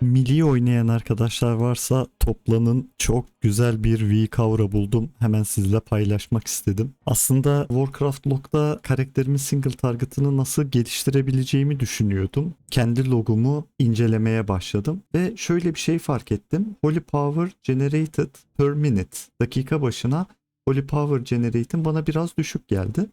Milli oynayan arkadaşlar varsa toplanın çok güzel bir V-Cover'ı buldum. Hemen sizle paylaşmak istedim. Aslında Warcraft Log'da karakterimin single target'ını nasıl geliştirebileceğimi düşünüyordum. Kendi logumu incelemeye başladım ve şöyle bir şey fark ettim. Holy Power Generated per minute dakika başına Holy Power Generate'in bana biraz düşük geldi.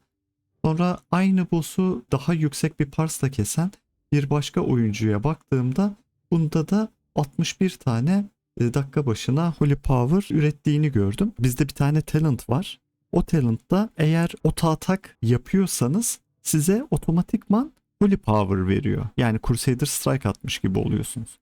Sonra aynı boss'u daha yüksek bir parsla kesen bir başka oyuncuya baktığımda bunda da 61 tane e, dakika başına Holy Power ürettiğini gördüm. Bizde bir tane talent var. O talentta eğer auto atak yapıyorsanız size otomatikman Holy Power veriyor. Yani Crusader Strike atmış gibi oluyorsunuz.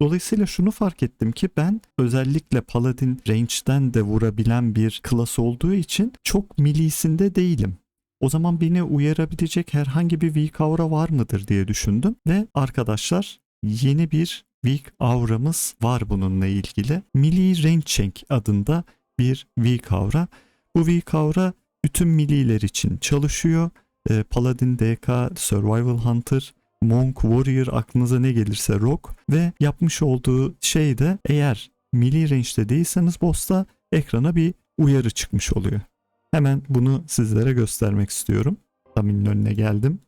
Dolayısıyla şunu fark ettim ki ben özellikle Paladin range'den de vurabilen bir klas olduğu için çok milisinde değilim. O zaman beni uyarabilecek herhangi bir weak aura var mıdır diye düşündüm ve arkadaşlar yeni bir weak auramız var bununla ilgili. Melee Range adında bir weak aura. Bu weak aura bütün milliler için çalışıyor. Ee, Paladin, DK, Survival Hunter, Monk, Warrior aklınıza ne gelirse Rock ve yapmış olduğu şey de eğer melee range'de değilseniz boss'ta ekrana bir uyarı çıkmış oluyor. Hemen bunu sizlere göstermek istiyorum. Tamin'in önüne geldim.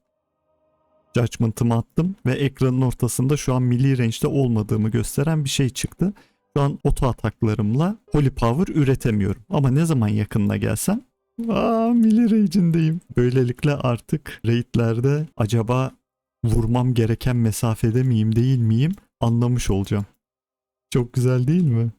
Judgment'ımı attım ve ekranın ortasında şu an milli range'de olmadığımı gösteren bir şey çıktı. Şu an oto ataklarımla Holy Power üretemiyorum. Ama ne zaman yakınına gelsem Aa milli range'indeyim. Böylelikle artık raidlerde acaba vurmam gereken mesafede miyim değil miyim anlamış olacağım. Çok güzel değil mi?